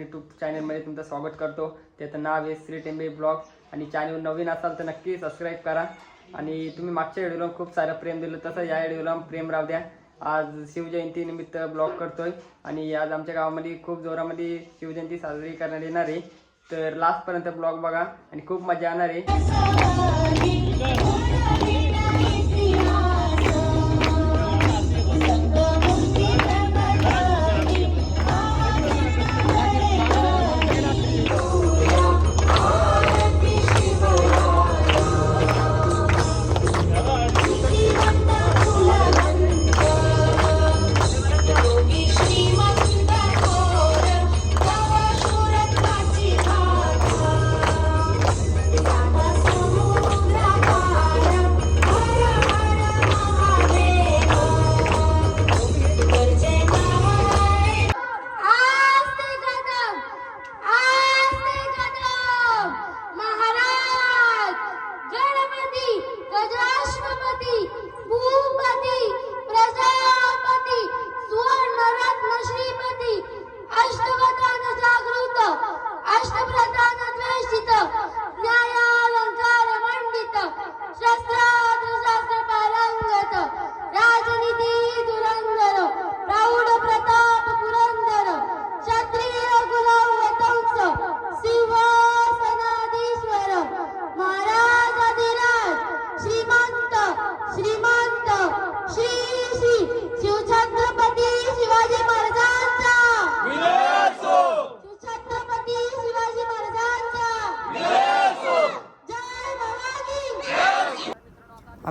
YouTube चॅनलमध्ये तुमचं स्वागत करतो. त्याचं नाव आहे श्री टेंबे ब्लॉग आणि चॅनल नवीन असाल तर नक्की सबस्क्राईब करा. आणि तुम्ही मागच्या व्हिडिओला खूप सारं प्रेम दिलं तसं या व्हिडिओला प्रेम राहू द्या. आज शिवजयंतीनिमित्त ब्लॉग करतोय. आणि आज आमच्या गावामध्ये खूप जोरामध्ये शिवजयंती साजरी करण्यात येणार आहे. तर लास्टपर्यंत ब्लॉग बघा. आणि खूप मजा येणार आहे.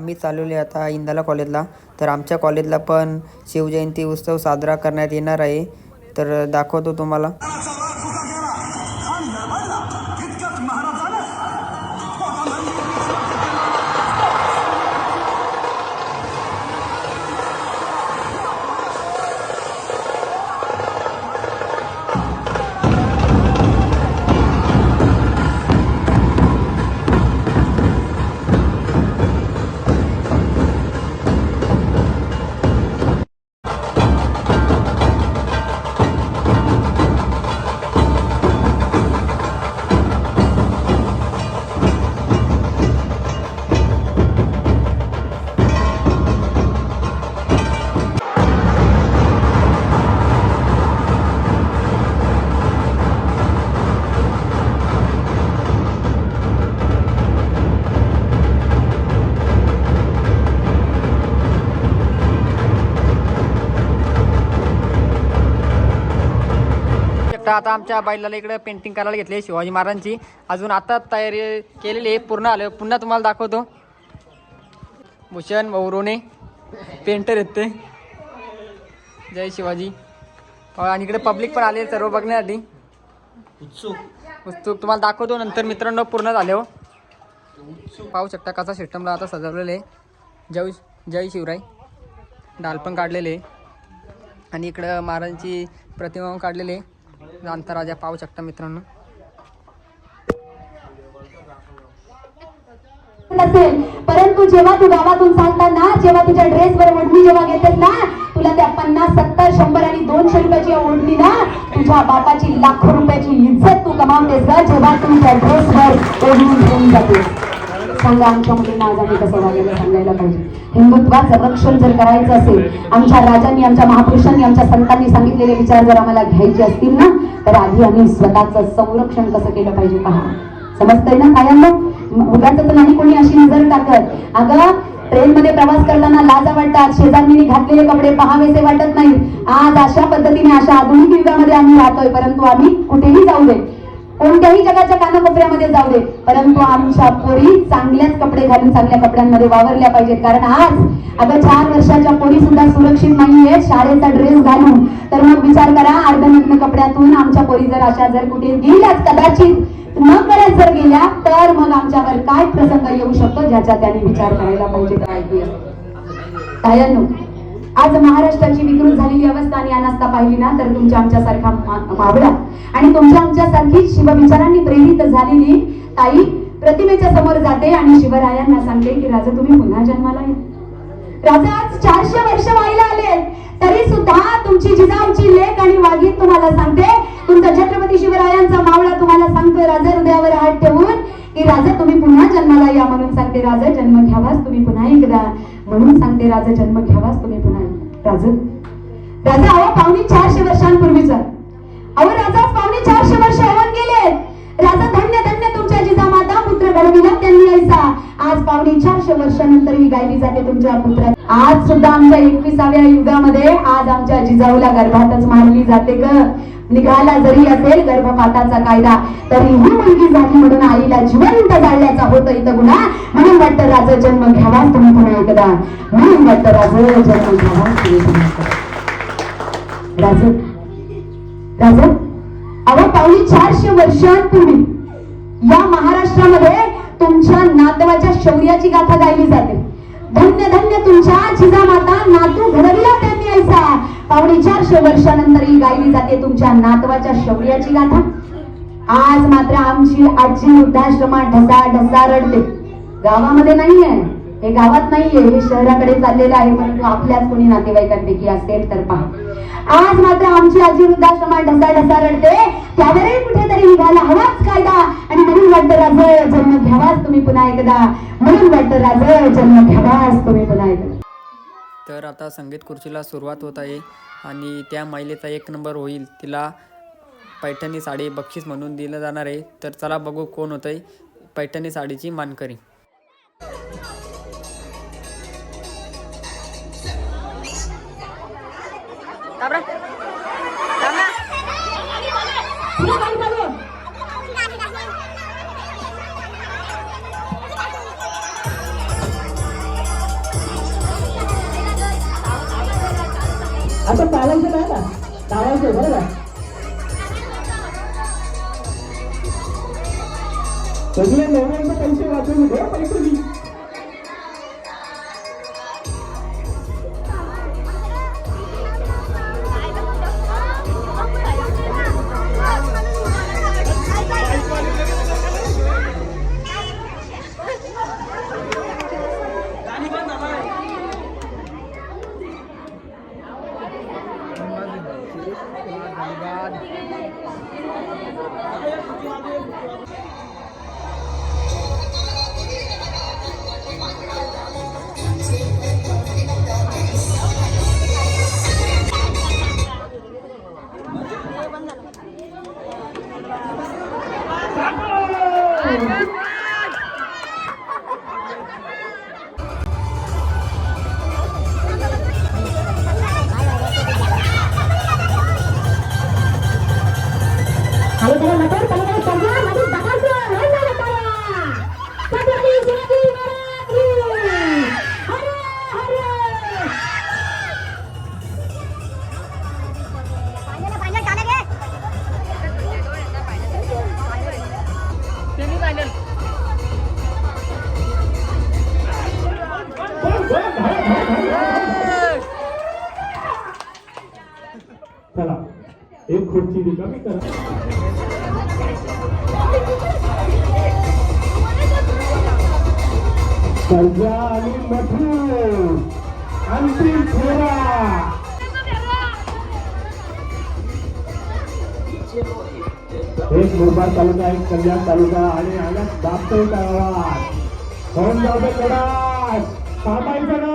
आम्ही चालवले आता इंदाला कॉलेजला. तर आमच्या कॉलेजला पण शिवजयंती उत्सव साजरा करण्यात येणार आहे. तर दाखवतो तुम्हाला. तर आता आमच्या बैलाला इकडे पेंटिंग करायला घेतली शिवाजी महाराजांची. अजून आता तयारी केलेली आहे. पूर्ण आलं. पुन्हा तुम्हाला दाखवतो. भूषण वौरोने पेंटर आहेत ते. जय शिवाजी. आणि इकडे पब्लिक पण आले सर्व बघण्यासाठी. उत्सुक. तुम्हाला दाखवतो नंतर मित्रांनो पूर्ण झाले हो. पाहू शकता कसा सिस्टमला आता सजवलेलं आहे. जय जय शिवराय. डाल पण काढलेले आहे. आणि इकडं महाराजांची प्रतिमा पण काढलेली आहे. जाणता राजा पाहू शकता मित्रांनो. नसेल. परंतु जेव्हा तू गावातून चालताना जेव्हा तुझ्या ड्रेसवर ओढणी जेव्हा घेतेस ना तुला त्या पन्नास सत्तर शंभर आणि दोनशे रुपयाची ओढणी ना तुझ्या बापाची लाखो रुपयाची इज्जत तू कमावतेस का जेव्हा तू त्या ड्रेसवर ओढून घेऊन जातेस. सांगा आमच्या मुलींना आज कसं वागायला सांगायला पाहिजे. हिंदुत्वाचं रक्षण जर करायचं असेल आमच्या राजांनी आमच्या महापुरुषांनी आमच्या संतांनी सांगितलेले विचार जर आम्हाला घ्यायचे असतील ना तर आधी आम्ही स्वतःचं संरक्षण कसं केलं पाहिजे पहा. समजतंय ना काय उगाच नाही कोणी अशी नजर टाकत. अगं ट्रेन मध्ये प्रवास करताना लाजा वाटतात शेजारणीने घातलेले कपडे पहावेसे वाटत नाही आज अशा पद्धतीने अशा आधुनिक युगामध्ये आम्ही राहतोय परंतु आम्ही कुठेही जाऊ दे कोणत्याही जगाच्या कानाकोपऱ्यामध्ये जाऊ दे. परंतु आमच्या पोरी चांगल्याच कपडे घालून चांगल्या कपड्यांमध्ये वावरल्या पाहिजेत. कारण आज अगं चार वर्षाच्या पोरी सुद्धा सुरक्षित नाहीये शाळेचा ड्रेस घालून. तर मग विचार करा अर्धनग्न कपड्यातून आमच्या पोरी जर अशा जर कुठे गेल्याच कदाचित न करत जर गेल्या तर मग आमच्यावर काय प्रसंग येऊ शकतो ज्याचा त्यांनी विचार करायला पाहिजे. काय आज महाराष्ट्राची विकृत झालेली अवस्था आणि अनास्था पाहिली ना तर तुमच्या आमच्यासारखा मा- मावळा. आणि तुमच्या आमच्यासारखी शिवविचारांनी प्रेरित झालेली ताई प्रतिमेच्या समोर जाते आणि शिवरायांना सांगते की राजा तुम्ही पुन्हा जन्माला या. राजा आज चारशे वर्ष व्हायला आले. तरी सुद्धा तुमची जिजाऊची लेख आणि वागीत तुम्हाला सांगते. तुमचा छत्रपती शिवरायांचा मावळा तुम्हाला सांगतोय राजा हृदयावर हात ठेवून की राजा तुम्ही पुन्हा जन्माला या. म्हणून सांगते राजा जन्म घ्यावास तुम्ही पुन्हा एकदा. म्हणून सांगते राजा जन्म घ्यावास तुम्ही पुन्हा राजन. राजा अहो पावणे चारशे वर्षांपूर्वीचा. अहो राजा पावणे चारशे वर्ष होऊन गेले. राजा धन्य धन्य तुमच्या जिजामाता पुत्र घडविला त्यांनी ऐसा आज पावणे चारशे वर्षानंतर ही गायली जाते तुमच्या पुत्र आज सुद्धा आमच्या एकविसाव्या युगामध्ये आज आमच्या जिजाऊला गर्भातच मारली जाते ग. निघाला जरी असेल गर्भपाताचा कायदा तरी ही मुलगी झाली म्हणून आईला जिवंत जाळल्याचा होतं इथं गुन्हा. म्हणून वाटतं राजा जन्म घ्यावा तुम्ही पुन्हा एकदा म्हणून वाटतं राजा जन्म घ्यावा राज पुन्हा एकदा पावली चारशे वर्षांपूर्वी या महाराष्ट्रामध्ये तुमच्या नातवाच्या शौर्याची गाथा गायली जाते. धन्य धन्य तुमच्या जिजामाता नातू घडविला त्यांनी ऐसा पावणे चारशे वर्षानंतर ही गायली जाते तुमच्या नातवाच्या शौर्याची गाथा. आज मात्र आमची आजी वृद्धाश्रमात ढसा ढसा रडते. गावामध्ये नाहीये. हे गावात नाहीये. हे शहराकडे चाललेलं आहे. परंतु आपल्याच कोणी नातेवाईकांपैकी असेल तर पहा. आज मात्र आमची आजी वृद्धाश्रमात ढसा ढसा रडते. त्यावरही कुठेतरी निघायला हवाच कायदा. आणि म्हणून वाटतं राज जन्म घ्यावाच तुम्ही पुन्हा एकदा. म्हणून वाटतं राज जन्म घ्यावाच तुम्ही पुन्हा एकदा. तर आता संगीत खुर्चीला सुरुवात होत आहे आणि त्या महिलेचा एक नंबर होईल. तिला पैठणी साडी बक्षीस म्हणून दिलं जाणार आहे. तर चला बघू कोण होतं आहे पैठणी साडीची मानकरी. आता चालायचं नाही ना चालायचं बरं का सगळे नवऱ्यांचे पैसे वाचून पैसे दे. चला एक खुर्ची रिकामी करा. सर्जा आणि मठू अंतिम फेरा. एक मुरबाड तालुका एक कल्याण तालुका आणि आल्यात दापतोय गावात. कोण जाऊ दे गडास थांबायचं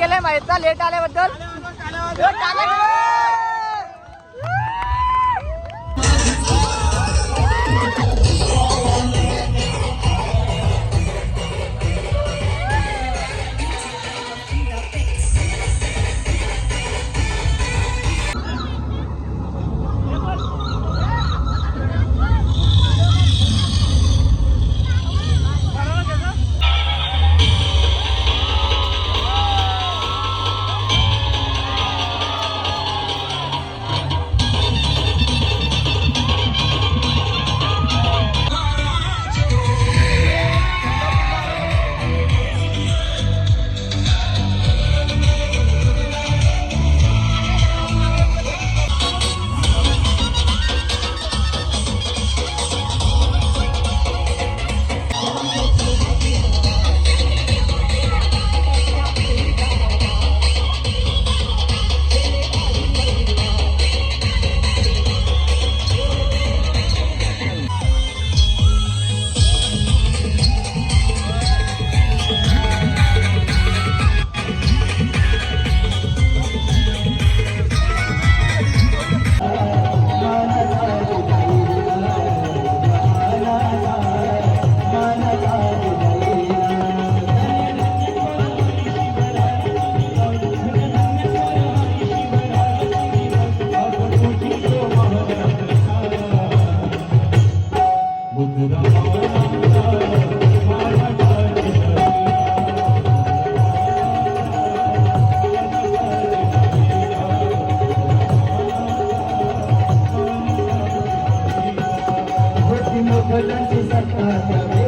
केलंय माहीत लेट आल्याबद्दल! Santa Santa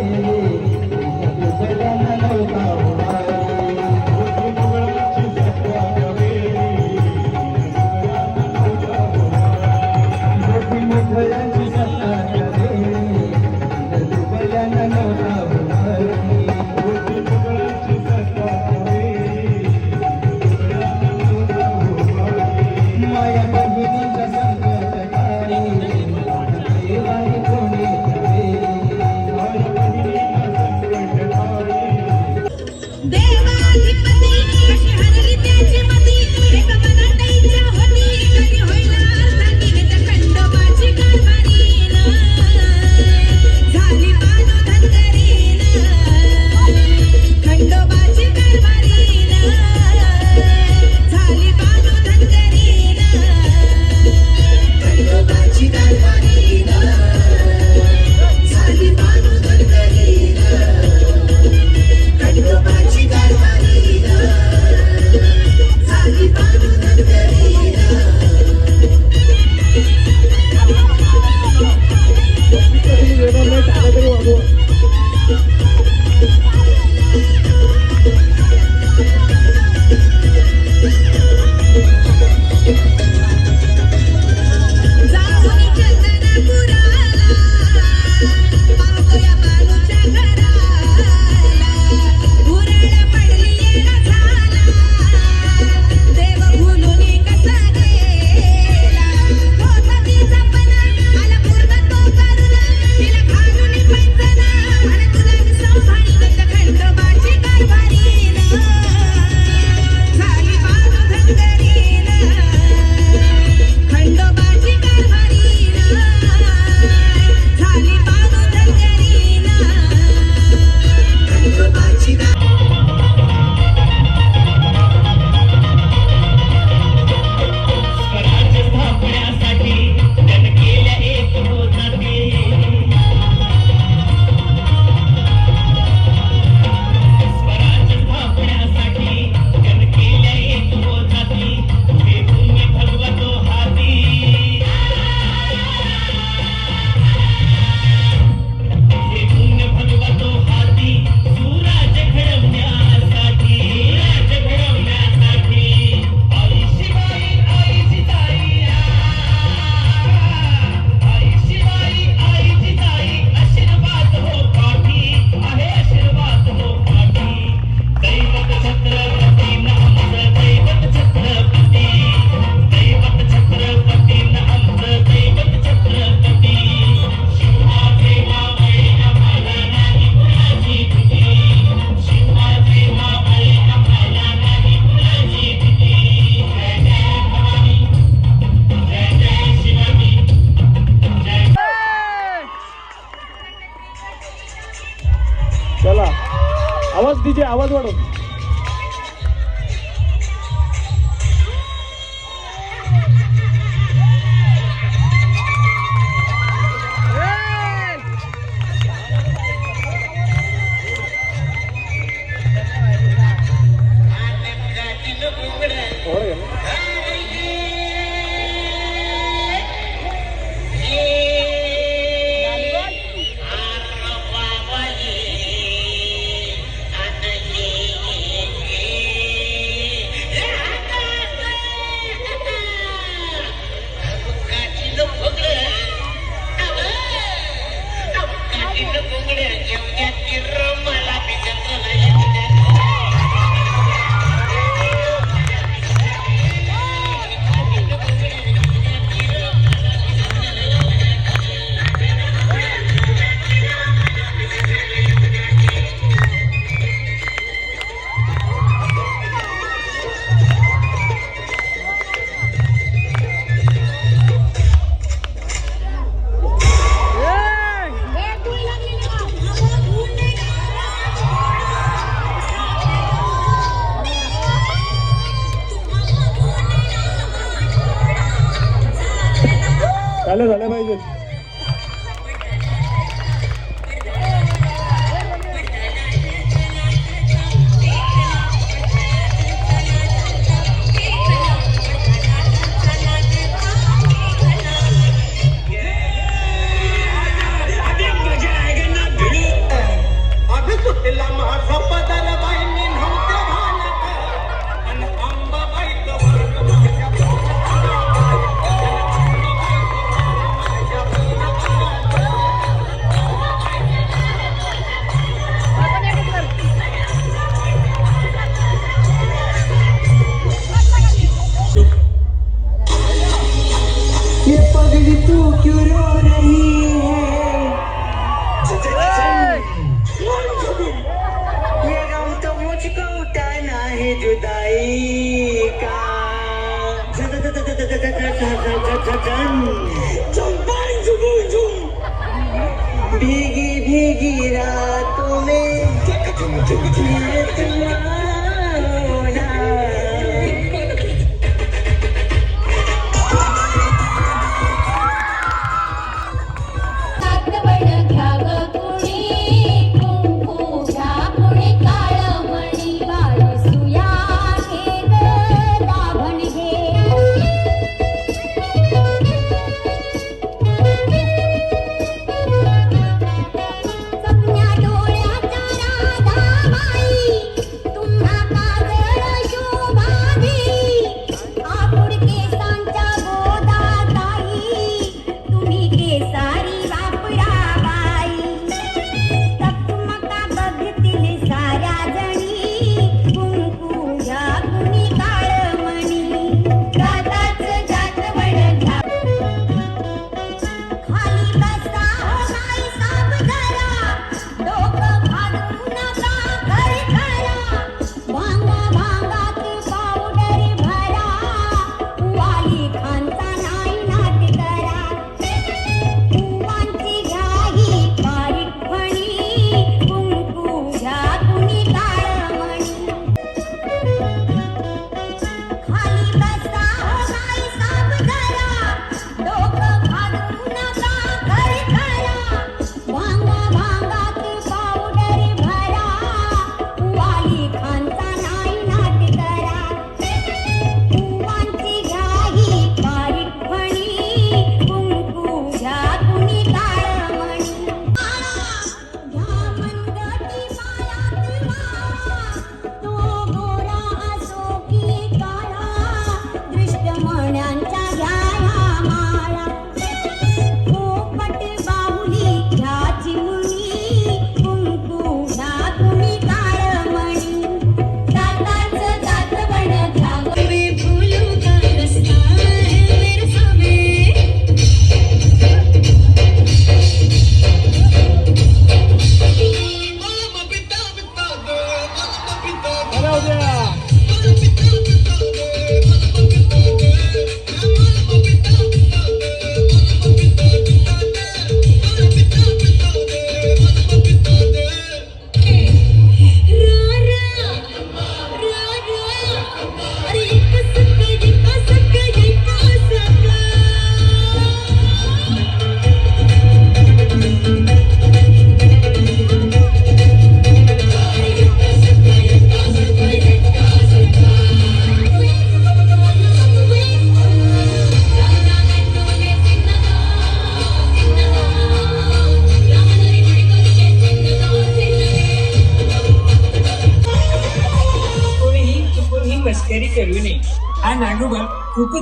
भीगी रातों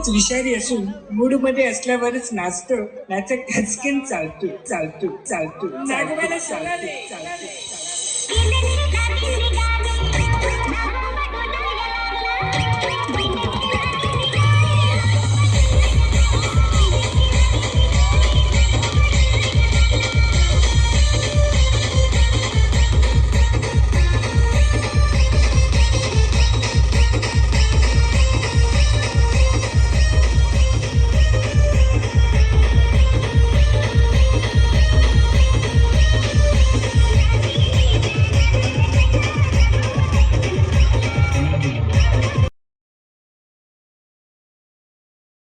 खूपच विषारी असून मूडमध्ये असल्यावरच नाचतो नाच खचकन चालतो चालतो चालतो नागोबाला चालतो चालतो.